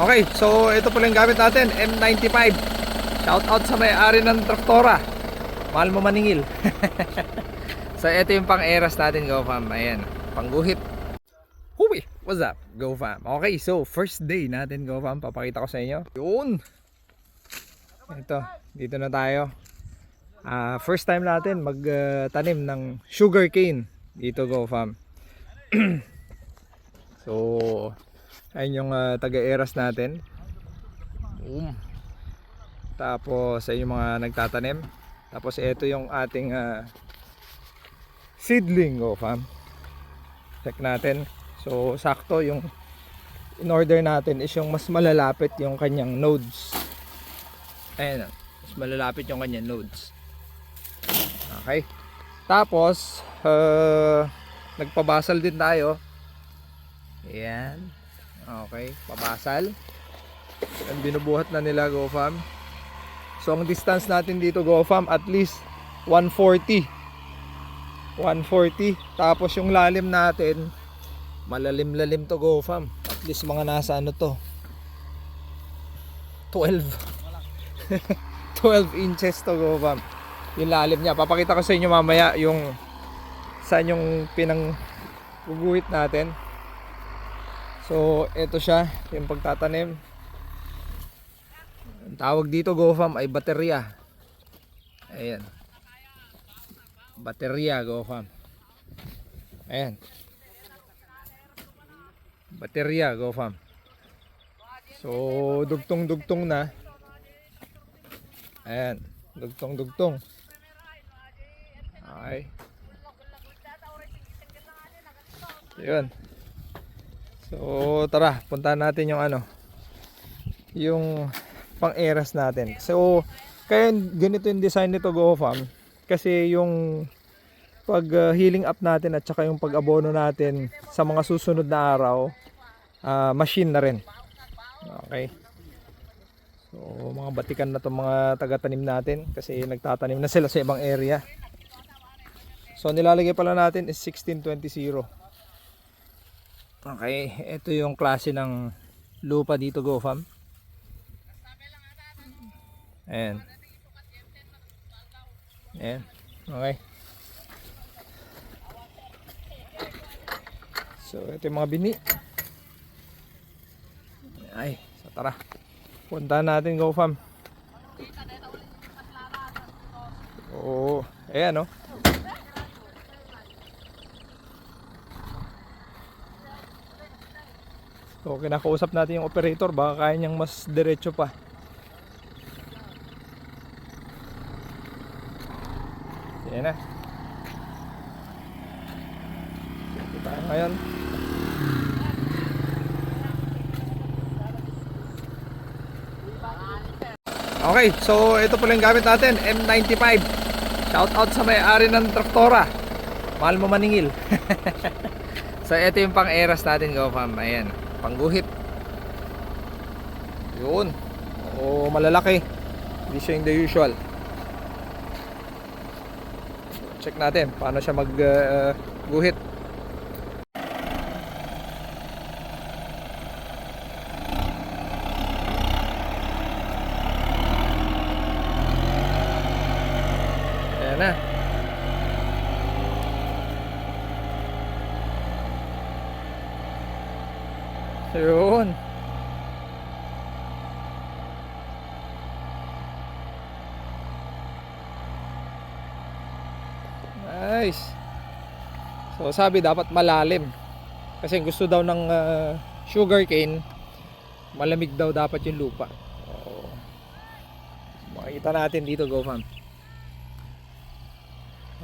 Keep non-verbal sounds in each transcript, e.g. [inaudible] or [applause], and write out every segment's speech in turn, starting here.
Okay, so ito pala yung gamit natin, M95. Shout out sa may-ari ng traktora. Mahal mo maningil. [laughs] so ito yung pang-eras natin, Go Fam. Ayan, pangguhit. Huwi, what's up? Go Fam. Okay, so first day natin, Go Fam. Papakita ko sa inyo. Yun. Ito, dito na tayo. Ah, first time natin magtanim ng sugar cane dito, Go Fam. [clears throat] so, ayun yung ah, taga-eras natin. Boom. Tapos ayun yung mga nagtatanim. Tapos ito yung ating ah, seedling oh fam. Check natin. So sakto yung in order natin is yung mas malalapit yung kanyang nodes. Ayan. ah. Mas malalapit yung kanyang nodes. Okay. Tapos uh, nagpabasal din tayo. Ayan. Okay, pabasal. Ang binubuhat na nila GoFam. So ang distance natin dito GoFam at least 140. 140. Tapos yung lalim natin malalim-lalim to GoFam. At least mga nasa ano to. 12. 12 [laughs] inches to GoFam. Yung lalim niya. Papakita ko sa inyo mamaya yung saan yung pinang guguhit natin. So, ito siya, yung pagtatanim. Ang tawag dito, GoFam, ay baterya. Ayan. Baterya, GoFam. Ayan. Baterya, GoFam. So, dugtong-dugtong na. Ayan. Dugtong-dugtong. Okay. Yun. So tara, puntahan natin yung ano, yung pang-eras natin. So kaya ganito yung design nito GoFam kasi yung pag uh, healing up natin at saka yung pag-abono natin sa mga susunod na araw, ah, machine na rin. Okay. So mga batikan na to mga taga-tanim natin kasi nagtatanim na sila sa ibang area. So nilalagay pala natin is 1620. Okay, ito yung klase ng lupa dito, GoFam. Ayan. Ayan. Okay. So, ito yung mga bini. Ay, so tara. Punta natin, GoFam. Oo. Ayan, oh. So kinakausap natin yung operator baka kaya niyang mas diretso pa. Yan na. Tayo ngayon. Okay, so ito pala yung gamit natin, M95. Shout out sa may-ari ng traktora. Mahal mo maningil. [laughs] so ito yung pang-eras natin, go fam. Ayan pangguhit. Yun. O malalaki. Hindi siya yung the usual. Check natin paano siya mag uh, guhit ayan na Yun. Nice. So sabi dapat malalim. Kasi gusto daw ng uh, sugar cane malamig daw dapat yung lupa. Oo. Makikita natin dito, go fam.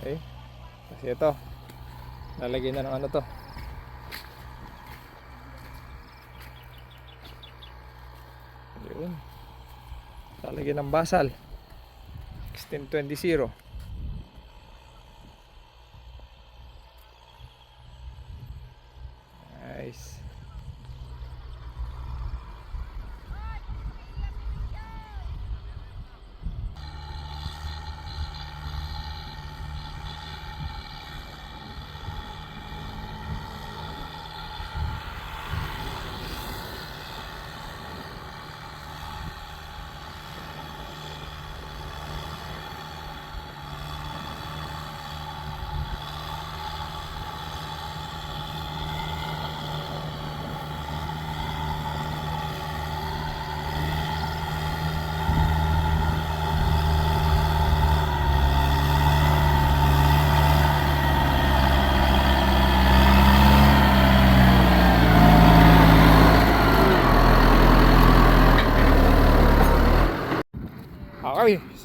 Okay. Kasi ito. Lalagyan na ng ano to. Yun. Lalagyan ng basal. 1620. Nice.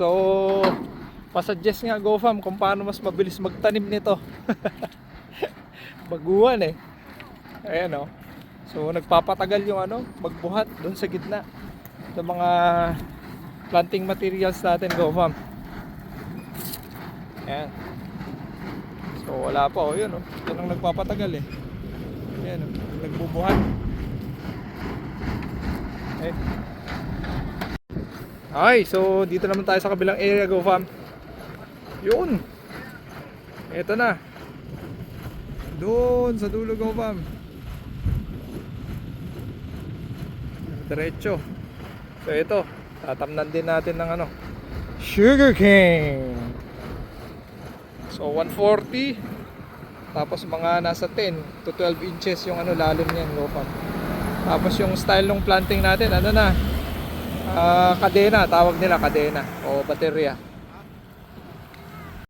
So, pasuggest nga GoFam kung paano mas mabilis magtanim nito. [laughs] Baguhan eh. Ayan oh. So, nagpapatagal yung ano, magbuhat doon sa gitna. Sa mga planting materials natin GoFam. Ayan. So, wala pa oh. Yun oh. Yan ang nagpapatagal eh. Ayan oh. Nagbubuhat. Eh. Ay, so dito naman tayo sa kabilang area go fam. Yun. Ito na. Doon sa dulo go fam. Diretso. So ito, tatamnan din natin ng ano, sugar cane. So 140 tapos mga nasa 10 to 12 inches yung ano lalim niyan go fam. Tapos yung style ng planting natin, ano na, Ah, kadena, tawag nila kadena o baterya.